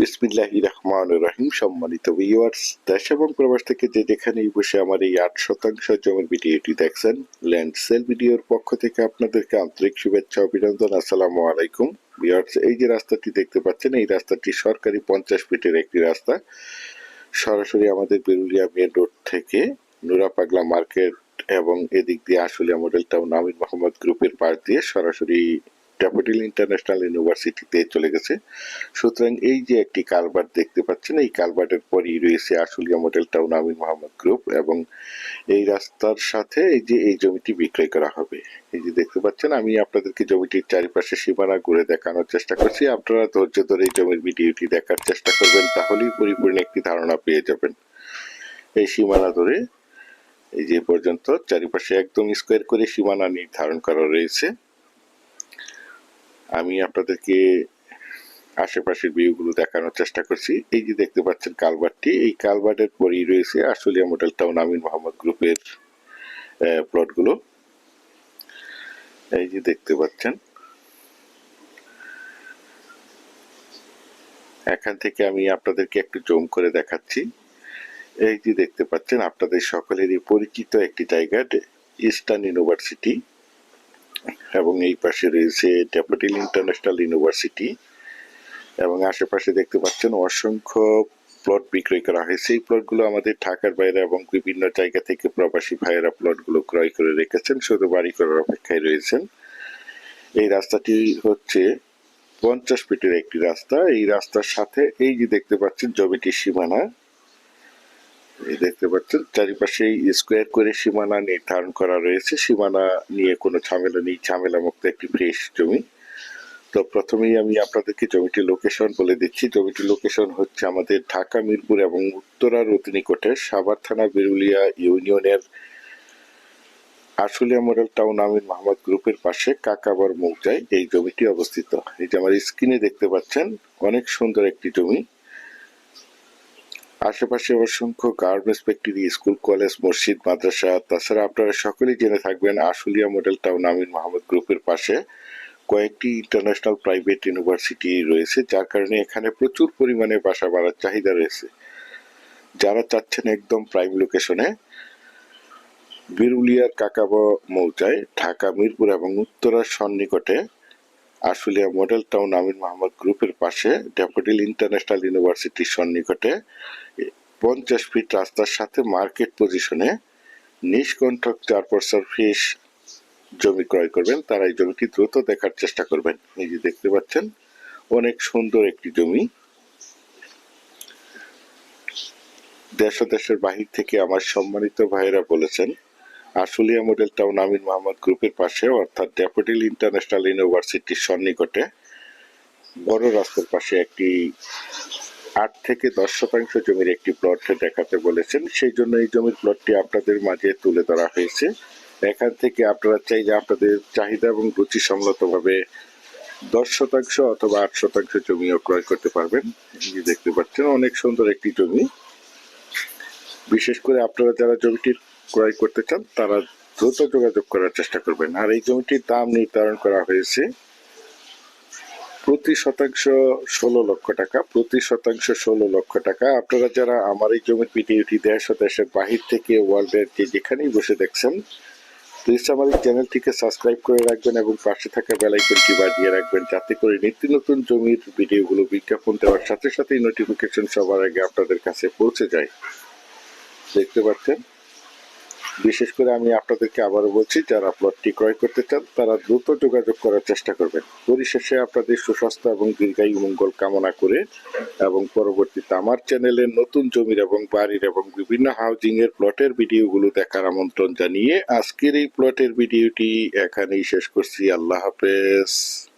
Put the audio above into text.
বিসমিল্লাহ রহমান রহিম সম্মানিত ভিউয়ার্স দেশ এবং প্রবাস থেকে যে যেখানেই বসে আমার এই আট শতাংশ জমির ভিডিওটি দেখছেন ল্যান্ড সেল ভিডিওর পক্ষ থেকে আপনাদেরকে আন্তরিক শুভেচ্ছা, অভিনন্দন, আসসালামু আলাইকুম। ভিউয়ার্স এই যে রাস্তাটি দেখতে পাচ্ছেন, এই রাস্তাটি সরকারি পঞ্চাশ ফিটের একটি রাস্তা। সরাসরি আমাদের বেরুলিয়া মেন রোড থেকে নুরা পাগলা মার্কেট এবং এদিক দিয়ে আশুলিয়া মডেল টাউন আমির মোহাম্মদ গ্রুপের পাশ দিয়ে সরাসরি ড্যাফোডিল ইন্টারন্যাশনাল ইউনিভার্সিটিতে চলে গেছে। সুতরাং এই যে একটি কালভার্ট দেখতে পাচ্ছেন, এই কালভার্টের পরই রয়েছে Ashulia model town Amir Mohammad group এবং এই রাস্তার সাথে এই যে এই জমিটি বিক্রয় করা হবে। এই যে দেখতে পাচ্ছেন, আমি আপনাদেরকে জমিটির চারিপাশে সীমানা ঘুরে দেখানোর চেষ্টা করছি। আপনারা ধৈর্য ধরে এই জমির ভিডিওটি দেখার চেষ্টা করবেন, তাহলেই পরিপূর্ণ একটি ধারণা পেয়ে যাবেন। এই সীমানা ধরে এই যে পর্যন্ত চারিপাশে একদম স্কোয়ার করে সীমানা নির্ধারণ করা রয়েছে। আমি আপনাদেরকে আশেপাশের ভিউগুলো দেখানোর চেষ্টা করছি। এই যে দেখতে পাচ্ছেন কালভার্টটি, এই কালভার্টের পরেই রয়েছে আশুলিয়া মডেল টাউন আমিন মোহাম্মদ গ্রুপের প্লটগুলো। এই যে দেখতে পাচ্ছেন। এখান থেকে আমি আপনাদেরকে একটু জুম করে দেখাচ্ছি। এই যে দেখতে পাচ্ছেন, আপনাদের সকলেরই পরিচিত একটি জায়গা ইস্টার্ন ইউনিভার্সিটি। এবং এই পাশে রয়েছে ড্যাফোডিল ইন্টারন্যাশনাল ইউনিভার্সিটি এবং আশেপাশে দেখতে পাচ্ছেন অসংখ্য প্লট বিক্রয় করা হয়েছে। এই প্লটগুলো আমাদের ঢাকার বাইরে এবং বিভিন্ন জায়গা থেকে প্রবাসী ভাইয়েরা প্লটগুলো ক্রয় করে রেখেছেন, শুধু বাড়ি করার অপেক্ষায় রয়েছেন। এই রাস্তাটি হচ্ছে পঞ্চাশ ফিটের একটি রাস্তা। এই রাস্তার সাথে এই যে দেখতে পাচ্ছেন জমিটির সীমানা দেখতে পাচ্ছেন চারিপাশে স্কোয়ার করে সীমানা নির্ধারণ করা রয়েছে। সীমানা নিয়ে কোনো ঝামেলা নেই ঝামেলা মুক্ত একটি ফ্রেশ জমি। তো প্রথমেই আমি আপনাদেরকে জমিটির লোকেশন বলে দিচ্ছি। জমিটির লোকেশন হচ্ছে আমাদের ঢাকা, মিরপুর এবং উত্তরার অতি নিকটে সাভার থানা, বেরুলিয়া ইউনিয়নের আশুলিয়া মডেল টাউন আমির মোহাম্মদ গ্রুপের পাশে কাকাবর মৌজায় এই জমিটি অবস্থিত। এই যে আমার স্ক্রিনে দেখতে পাচ্ছেন, অনেক সুন্দর একটি জমি। আশেপাশে অসংখ্য গার্মেন্টস ফ্যাক্টরি স্কুল কলেজ মসজিদ, মাদ্রাসা, তাছাড়া আপনারা সকলেই জেনে থাকবেন আশুলিয়া মডেল টাউন আমিন মোহাম্মদ গ্রুপের পাশে কয়েকটি ইন্টারন্যাশনাল প্রাইভেট ইউনিভার্সিটি রয়েছে, যার কারণে এখানে প্রচুর পরিমাণে বাসা বাড়ার চাহিদা রয়েছে। যারা চাচ্ছেন একদম প্রাইম লোকেশনে বিরুলিয়ার কাকাব মৌজায় ঢাকা, মিরপুর এবং উত্তরার সন্নিকটে আশুলিয়া মডেল টাউন আমির মোহাম্মদ গ্রুপের পাশে ড্যাফোডিল ইন্টারন্যাশনাল ইউনিভার্সিটির সন্নিকটে পঞ্চাশ ফিট রাস্তার সাথে মার্কেট পজিশনে নিষ্কণ্ঠক চার পয়সার ফিস জমি ক্রয় করবেন। তারা এই জমিটি দ্রুত দেখার চেষ্টা করবেন। এই যে দেখতে পাচ্ছেন, অনেক সুন্দর একটি জমি। দেশ দেশের বাহির থেকে আমার সম্মানিত ভাইয়েরা বলেছেন আশুলিয়া মডেল টাউন আমিন মোহাম্মদ গ্রুপের পাশে, অর্থাৎ ড্যাফোডিল ইন্টারন্যাশনাল ইউনিভার্সিটির সন্নিকটে। বড় রাস্তার পাশে একটি আট থেকে দশ শতাংশ জমির একটি প্লট দেখাতে বলেছেন। সেই জন্য এই জমির প্লটটি আপনাদের মাঝে তুলে ধরা হয়েছে। এখান থেকে আপনারা চাই যে আপনাদের চাহিদা এবং রুচি সম্মতভাবে দশ শতাংশ অথবা আট শতাংশ জমিও ক্রয় করতে পারবেন। দেখতে পাচ্ছেন, অনেক সুন্দর একটি জমি। বিশেষ করে আপনারা যারা জমিটি ক্রয় করতে চান, তারা দ্রুত যোগাযোগ করার চেষ্টা করবেন। আর এই জমিটির দাম নির্ধারণ করা হয়েছে প্রতি শতাংশ ষোলো লক্ষ টাকা, প্রতি শতাংশ ষোলো লক্ষ টাকা। আপনারা যারা আমার এই জমির ভিডিওটি দেশ ও দেশের বাহির থেকে ওয়ার্ল্ডের যে যেখানেই বসে দেখছেন প্লিজ আমার এই চ্যানেলটিকে সাবস্ক্রাইব করে রাখবেন এবং পাশে থাকা বেলাইকনটি বাজিয়ে রাখবেন, যাতে করে নিত্য নতুন জমির ভিডিওগুলো বিজ্ঞাপন দেওয়ার সাথে সাথেই নোটিফিকেশন সবার আগে আপনাদের কাছে পৌঁছে যায়। দেখতে পাচ্ছেন? বিশেষ করে আমি আপনাদেরকে আবারও বলছি, যারা প্লটটি ক্রয় করতে চান, তারা দ্রুত যোগাযোগ করার চেষ্টা করবেন। পরিশেষে আপনাদের সুস্বাস্থ্য এবং দীর্ঘায়ু মঙ্গল কামনা করে এবং পরবর্তীতে আমার চ্যানেলে নতুন জমির এবং বাড়ির এবং বিভিন্ন হাউজিং এর প্লটের ভিডিওগুলো দেখার আমন্ত্রণ জানিয়ে আজকের এই প্লটের ভিডিওটি এখানেই শেষ করছি। আল্লাহ হাফেজ।